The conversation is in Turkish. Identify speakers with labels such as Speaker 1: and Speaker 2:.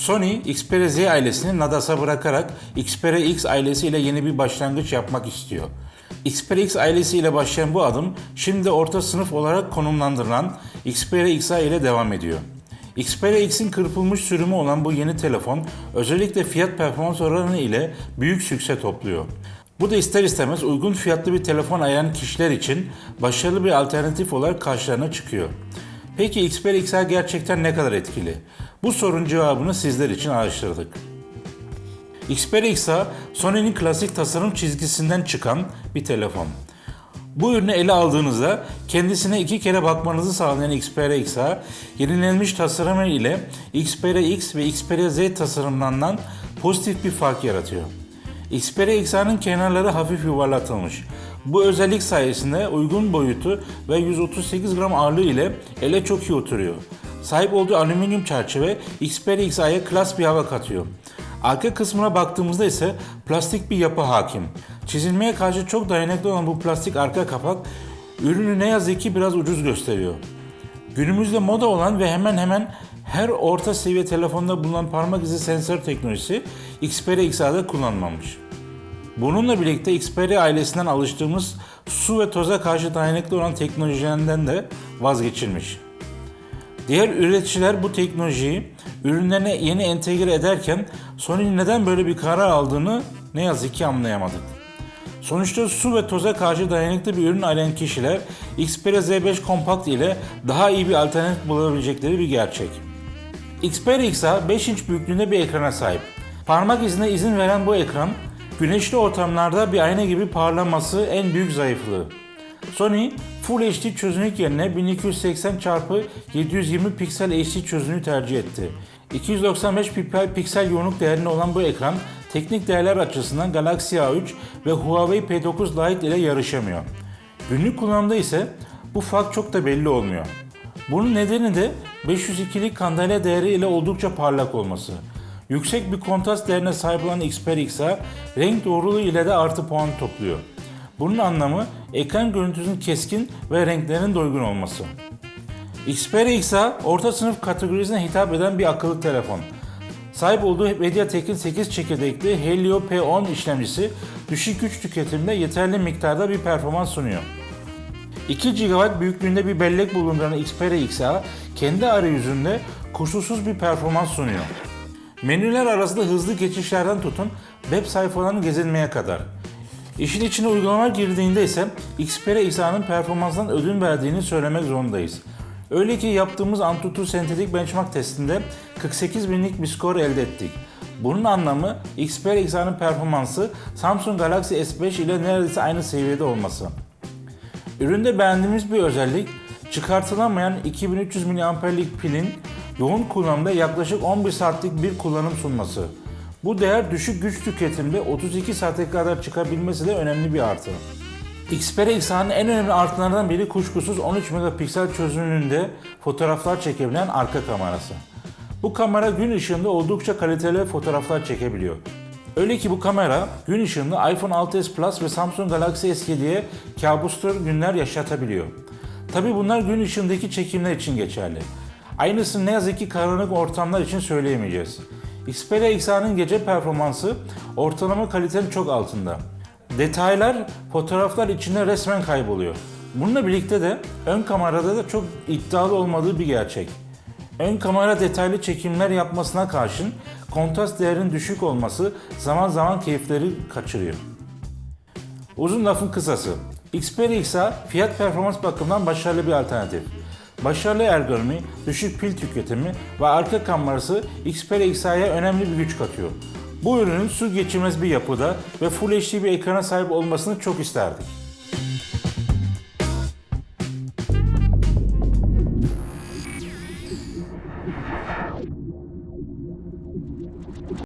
Speaker 1: Sony, Xperia Z ailesini Nadas'a bırakarak Xperia X ailesiyle yeni bir başlangıç yapmak istiyor. Xperia X ailesiyle başlayan bu adım şimdi orta sınıf olarak konumlandırılan Xperia XA ile devam ediyor. Xperia X'in kırpılmış sürümü olan bu yeni telefon özellikle fiyat performans oranı ile büyük sükse topluyor. Bu da ister istemez uygun fiyatlı bir telefon arayan kişiler için başarılı bir alternatif olarak karşılarına çıkıyor. Peki Xperia XR gerçekten ne kadar etkili? Bu sorunun cevabını sizler için araştırdık. Xperia XR, Sony'nin klasik tasarım çizgisinden çıkan bir telefon. Bu ürünü ele aldığınızda kendisine iki kere bakmanızı sağlayan Xperia XR, yenilenmiş tasarımı ile Xperia X ve Xperia Z tasarımlarından pozitif bir fark yaratıyor. Xperia XR'ın kenarları hafif yuvarlatılmış. Bu özellik sayesinde uygun boyutu ve 138 gram ağırlığı ile ele çok iyi oturuyor. Sahip olduğu alüminyum çerçeve Xperia XR'ya klas bir hava katıyor. Arka kısmına baktığımızda ise plastik bir yapı hakim. Çizilmeye karşı çok dayanıklı olan bu plastik arka kapak ürünü ne yazık ki biraz ucuz gösteriyor. Günümüzde moda olan ve hemen hemen her orta seviye telefonda bulunan parmak izi sensör teknolojisi Xperia XR'da kullanılmamış. Bununla birlikte Xperia ailesinden alıştığımız su ve toza karşı dayanıklı olan teknolojilerinden de vazgeçilmiş. Diğer üreticiler bu teknolojiyi ürünlerine yeni entegre ederken Sony'nin neden böyle bir karar aldığını ne yazık ki anlayamadık. Sonuçta su ve toza karşı dayanıklı bir ürün arayan kişiler Xperia Z5 Compact ile daha iyi bir alternatif bulabilecekleri bir gerçek. Xperia XR 5 inç büyüklüğünde bir ekrana sahip. Parmak izine izin veren bu ekran, güneşli ortamlarda bir ayna gibi parlaması en büyük zayıflığı. Sony Full HD çözünürlük yerine 1280 x 720 piksel HD çözünürlüğü tercih etti. 295 piksel, yoğunluk değerinde olan bu ekran teknik değerler açısından Galaxy A3 ve Huawei P9 Lite ile yarışamıyor. Günlük kullanımda ise bu fark çok da belli olmuyor. Bunun nedeni de 502'lik kandilya değeri ile oldukça parlak olması. Yüksek bir kontrast değerine sahip olan Xperia XR renk doğruluğu ile de artı puan topluyor. Bunun anlamı ekran görüntüsünün keskin ve renklerin doygun olması. Xperia XR orta sınıf kategorisine hitap eden bir akıllı telefon. Sahip olduğu MediaTek'in 8 çekirdekli Helio P10 işlemcisi düşük güç tüketiminde yeterli miktarda bir performans sunuyor. 2 GB büyüklüğünde bir bellek bulunduran Xperia XR kendi arayüzünde kusursuz bir performans sunuyor. Menüler arasında hızlı geçişlerden tutun web sayfalarını gezinmeye kadar. İşin içine uygulama girdiğinde ise Xperia XR'ın performansından ödün verdiğini söylemek zorundayız. Öyle ki yaptığımız Antutu sentetik benchmark testinde 48 binlik bir skor elde ettik. Bunun anlamı Xperia XR'ın performansı Samsung Galaxy S5 ile neredeyse aynı seviyede olması. Üründe beğendiğimiz bir özellik çıkartılamayan 2300 mAh'lik pilin yoğun kullanımda yaklaşık 11 saatlik bir kullanım sunması. Bu değer düşük güç tüketimde 32 saate kadar çıkabilmesi de önemli bir artı. Xperia XR'ın en önemli artılarından biri kuşkusuz 13 megapiksel çözünürlüğünde fotoğraflar çekebilen arka kamerası. Bu kamera gün ışığında oldukça kaliteli fotoğraflar çekebiliyor. Öyle ki bu kamera gün ışığında iPhone 6s Plus ve Samsung Galaxy S7'ye kabustur günler yaşatabiliyor. Tabi bunlar gün ışığındaki çekimler için geçerli. Aynısını ne yazık ki karanlık ortamlar için söyleyemeyeceğiz. Xperia XR'ın gece performansı ortalama kalitenin çok altında. Detaylar fotoğraflar içinde resmen kayboluyor. Bununla birlikte de ön kamerada da çok iddialı olmadığı bir gerçek. Ön kamera detaylı çekimler yapmasına karşın kontrast değerinin düşük olması zaman zaman keyifleri kaçırıyor. Uzun lafın kısası. Xperia XR fiyat performans bakımından başarılı bir alternatif. Başarılı ergonomi, düşük pil tüketimi ve arka kamerası Xperia XR'ya önemli bir güç katıyor. Bu ürünün su geçirmez bir yapıda ve Full HD bir ekrana sahip olmasını çok isterdik.